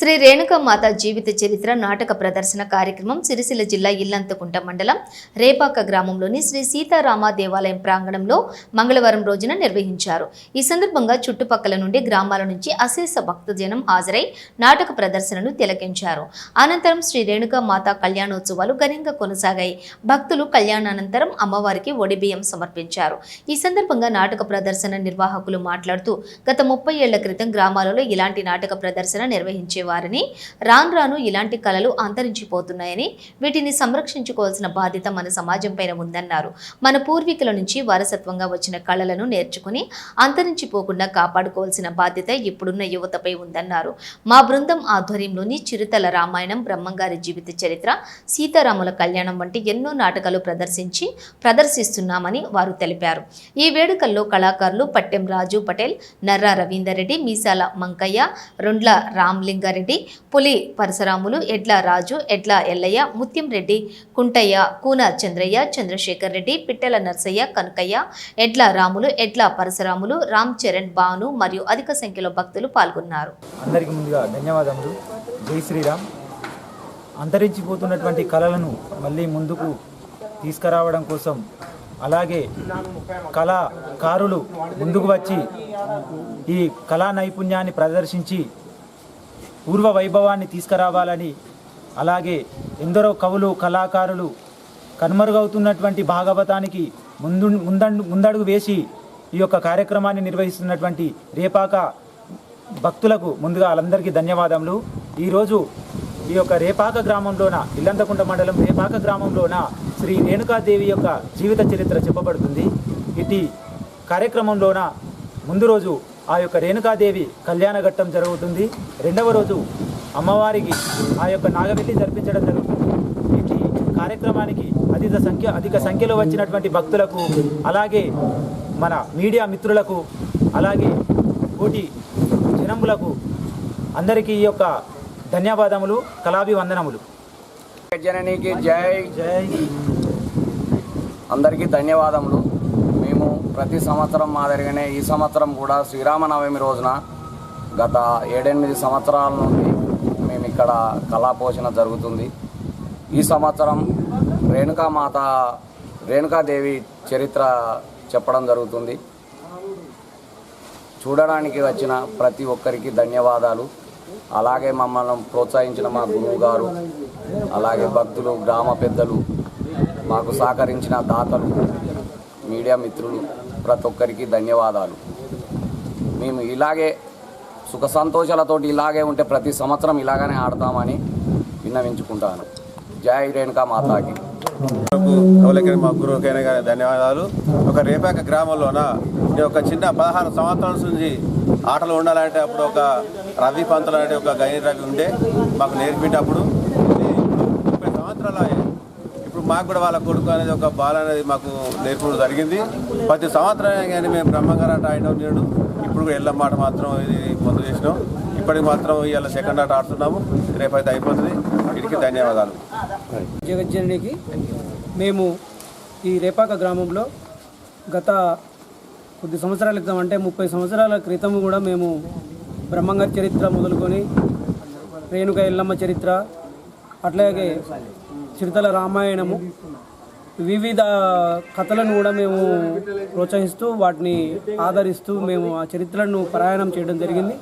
శ్రీ రేణుకమాత జీవిత చరిత్ర నాటక ప్రదర్శన కార్యక్రమం సిరిసిల్ల జిల్లా ఇల్లంతకుంట మండలం రేపాక గ్రామంలోని శ్రీ సీతారామ దేవాలయం ప్రాంగణంలో మంగళవారం రోజున నిర్వహించారు. ఈ సందర్భంగా చుట్టుపక్కల నుండి గ్రామాల నుంచి అశేష భక్తజనం హాజరై నాటక ప్రదర్శనను తిలకించారు. అనంతరం శ్రీ రేణుకమాత కళ్యాణోత్సవాలు ఘనంగా కొనసాగాయి. భక్తులు కళ్యాణానంతరం అమ్మవారికి ఒడిబియ్యం సమర్పించారు. ఈ సందర్భంగా నాటక ప్రదర్శన నిర్వాహకులు మాట్లాడుతూ గత ముప్పై ఏళ్ళ క్రితం గ్రామాలలో ఇలాంటి నాటక ప్రదర్శన వారని రాను రాను ఇలాంటి కళలు అంతరించిపోతున్నాయని వీటిని సంరక్షించుకోవాల్సిన బాధ్యత మన సమాజం పైన ఉందన్నారు. మన పూర్వీకుల నుంచి వారసత్వంగా వచ్చిన కళలను నేర్చుకుని అంతరించిపోకుండా కాపాడుకోవాల్సిన బాధ్యత ఇప్పుడున్న యువతపై ఉందన్నారు. మా బృందం ఆధ్వర్యంలోని చిరుతల రామాయణం బ్రహ్మంగారి జీవిత చరిత్ర సీతారాముల కళ్యాణం వంటి ఎన్నో నాటకాలు ప్రదర్శించి ప్రదర్శిస్తున్నామని వారు తెలిపారు. ఈ వేడుకల్లో కళాకారులు పట్టెం రాజు పటేల్ నర్రా రవీందర్ రెడ్డి మీసాల మంకయ్య రొండ్ల రామ్లింగారెడ్డి పులి పరశురాములు ఎడ్ల రాజు ఎడ్ల ఎల్లయ్య ముత్యం రెడ్డి కుంటయ్య కూన చంద్రయ్య చంద్రశేఖర్ రెడ్డి పిట్టెల నర్సయ్య కనకయ్య ఎడ్ల రాములు ఎడ్ల పరశురాములు రామ్ చరణ్ భాను మరియు అధిక సంఖ్యలో భక్తులు పాల్గొన్నారు. అందరికీ ముందుగా ధన్యవాదములు. జై శ్రీరామ్. అంతరించిపోతున్నటువంటి కళలను మళ్ళీ ముందుకు తీసుకురావడం కోసం అలాగే కళాకారులు ముందుకు వచ్చి ఈ కళా నైపుణ్యాన్ని ప్రదర్శించి పూర్వ వైభవాన్ని తీసుకురావాలని అలాగే ఎందరో కవులు కళాకారులు కనుమరుగవుతున్నటువంటి భాగవతానికి ముందు ముందండు ముందడుగు వేసి ఈ యొక్క కార్యక్రమాన్ని నిర్వహిస్తున్నటువంటి రేపాక భక్తులకు ముందుగా వాళ్ళందరికీ ధన్యవాదములు. ఈరోజు ఈ యొక్క రేపాక గ్రామంలోన ఇల్లంతకుంట మండలం రేపాక గ్రామంలోన శ్రీ రేణుకాదేవి యొక్క జీవిత చరిత్ర చెప్పబడుతుంది. ఇటు కార్యక్రమంలోన ముందు రోజు ఆ యొక్క రేణుకాదేవి కళ్యాణ ఘట్టం జరుగుతుంది. రెండవ రోజు అమ్మవారికి ఆ యొక్క నాగవెల్లి జరిపించడం జరుగుతుంది. ఇటు కార్యక్రమానికి అధిక సంఖ్య అధిక సంఖ్యలో వచ్చినటువంటి భక్తులకు అలాగే మన మీడియా మిత్రులకు అలాగే కోటి జనములకు అందరికీ ఈ యొక్క ధన్యవాదములు కళాభివందనములు. జననీకి జై. జై. అందరికీ ధన్యవాదములు. ప్రతి సంవత్సరం మాదిరిగానే ఈ సంవత్సరం కూడా శ్రీరామనవమి రోజున గత ఏడెనిమిది సంవత్సరాల నుండి మేము ఇక్కడ కళాపోషణ జరుగుతుంది. ఈ సంవత్సరం రేణుకామాత రేణుకాదేవి చరిత్ర చెప్పడం జరుగుతుంది. చూడడానికి వచ్చిన ప్రతి ఒక్కరికి ధన్యవాదాలు. అలాగే మమ్మల్ని ప్రోత్సహించిన మా గురువు గారు అలాగే భక్తులు గ్రామ పెద్దలు మాకు సహకరించిన దాతలు మీడియా మిత్రులు ప్రతి ఒక్కరికి ధన్యవాదాలు. మేము ఇలాగే సుఖ సంతోషాలతోటి ఇలాగే ఉంటే ప్రతి సంవత్సరం ఇలాగనే ఆడతామని విన్నవించుకుంటాను. జై రేణుకా మాతాకి. కవలకి మా గురువుకైనా కానీ ధన్యవాదాలు. ఒక రేపాక గ్రామంలోన నేను ఒక చిన్న పదహారు సంవత్సరాల నుంచి ఆటలు ఉండాలంటే అప్పుడు ఒక రవి పంతులు అంటే ఒక గైని రవి ఉండే మాకు నేర్పేటప్పుడు ముప్పై సంవత్సరాలు అయ్యాయి. ఇప్పుడు మాకు కూడా వాళ్ళ కొడుకు అనేది ఒక బాల అనేది మాకు నేర్పడం జరిగింది. ప్రతి సంవత్సరం కానీ మేము బ్రహ్మంగారు ఆట ఆడినాం నేడు ఇప్పుడు కూడా ఎల్లమ్మ ఆట మాత్రం ఇది పొందు చేసినాం. ఇప్పటికి మాత్రం ఇవాళ సెకండ్ ఆట ఆడుతున్నాము. రేపైతే అయిపోతుంది. వీటికి ధన్యవాదాలు. జగజ్జననికి మేము ఈ రేపాక గ్రామంలో గత కొద్ది సంవత్సరాల క్రితం అంటే ముప్పై సంవత్సరాల క్రితం కూడా మేము బ్రహ్మంగారి చరిత్ర మొదలుకొని రేణుక ఎల్లమ్మ చరిత్ర అట్లాగే చిరుతల రామాయణము. వివిధ కథలను కూడా మేము ప్రోత్సహిస్తూ వాటిని ఆదరిస్తూ మేము ఆ చరిత్రను ప్రయాణం చేయడం జరిగింది.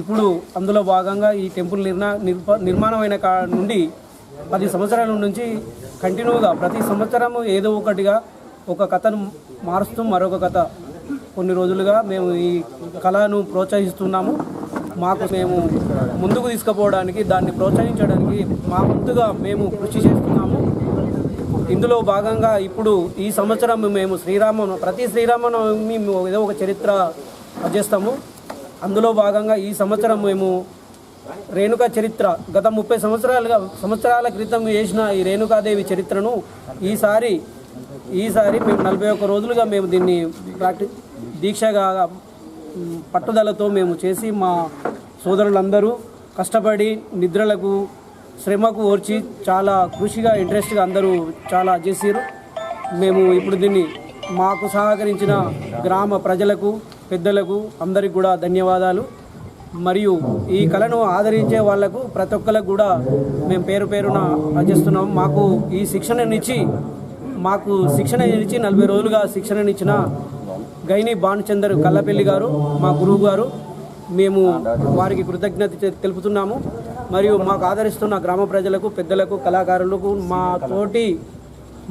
ఇప్పుడు అందులో భాగంగా ఈ టెంపుల్ నిర్ణా నిర్మాణమైన కా నుండి పది సంవత్సరాల నుంచి కంటిన్యూగా ప్రతి సంవత్సరము ఏదో ఒకటిగా ఒక కథను మారుస్తూ మరొక కథ. కొన్ని రోజులుగా మేము ఈ కళను ప్రోత్సహిస్తున్నాము. మాకు మేము ముందుకు తీసుకుపోవడానికి దాన్ని ప్రోత్సహించడానికి మా వంతుగా మేము కృషి చేస్తున్నాము. ఇందులో భాగంగా ఇప్పుడు ఈ సంవత్సరం మేము శ్రీరామ ప్రతి శ్రీరామనవమి మేము ఏదో ఒక చరిత్ర చేస్తాము. అందులో భాగంగా ఈ సంవత్సరం మేము రేణుకా చరిత్ర గత ముప్పై సంవత్సరాలుగా సంవత్సరాల క్రితం చేసిన ఈ రేణుకాదేవి చరిత్రను ఈసారి ఈసారి మేము నలభై ఒక్క రోజులుగా మేము దీన్ని ప్రాక్టీ దీక్షగా పట్టుదలతో మేము చేసి మా సోదరులందరూ కష్టపడి నిద్రలకు శ్రమకు ఓర్చి చాలా కృషిగా ఇంట్రెస్ట్గా అందరూ చాలా చేసారు మేము ఇప్పుడు దీన్ని మాకు సహకరించిన గ్రామ ప్రజలకు పెద్దలకు అందరికి కూడా ధన్యవాదాలు. మరియు ఈ కళను ఆదరించే వాళ్ళకు ప్రతి ఒక్కరికి కూడా మేము పేరు పేరున రచిస్తున్నాం మాకు ఈ శిక్షణనిచ్చి మాకు శిక్షణ ఇచ్చి నలభై రోజులుగా శిక్షణనిచ్చిన గైని భానుచందర్ కల్లపల్లి గారు మా గురువు గారు మేము వారికి కృతజ్ఞత తెలుపుతున్నాము. మరియు మాకు ఆదరిస్తున్న గ్రామ ప్రజలకు పెద్దలకు కళాకారులకు మా తోటి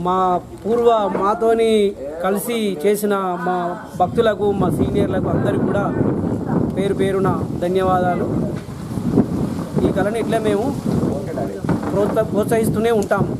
మా పూర్వ మాతోని కలిసి చేసిన మా భక్తులకు మా సీనియర్లకు అందరికీ కూడా పేరు పేరున ధన్యవాదాలు. ఈ కళను ఇట్లా మేము ప్రోత్స ప్రోత్సహిస్తూనే ఉంటాము.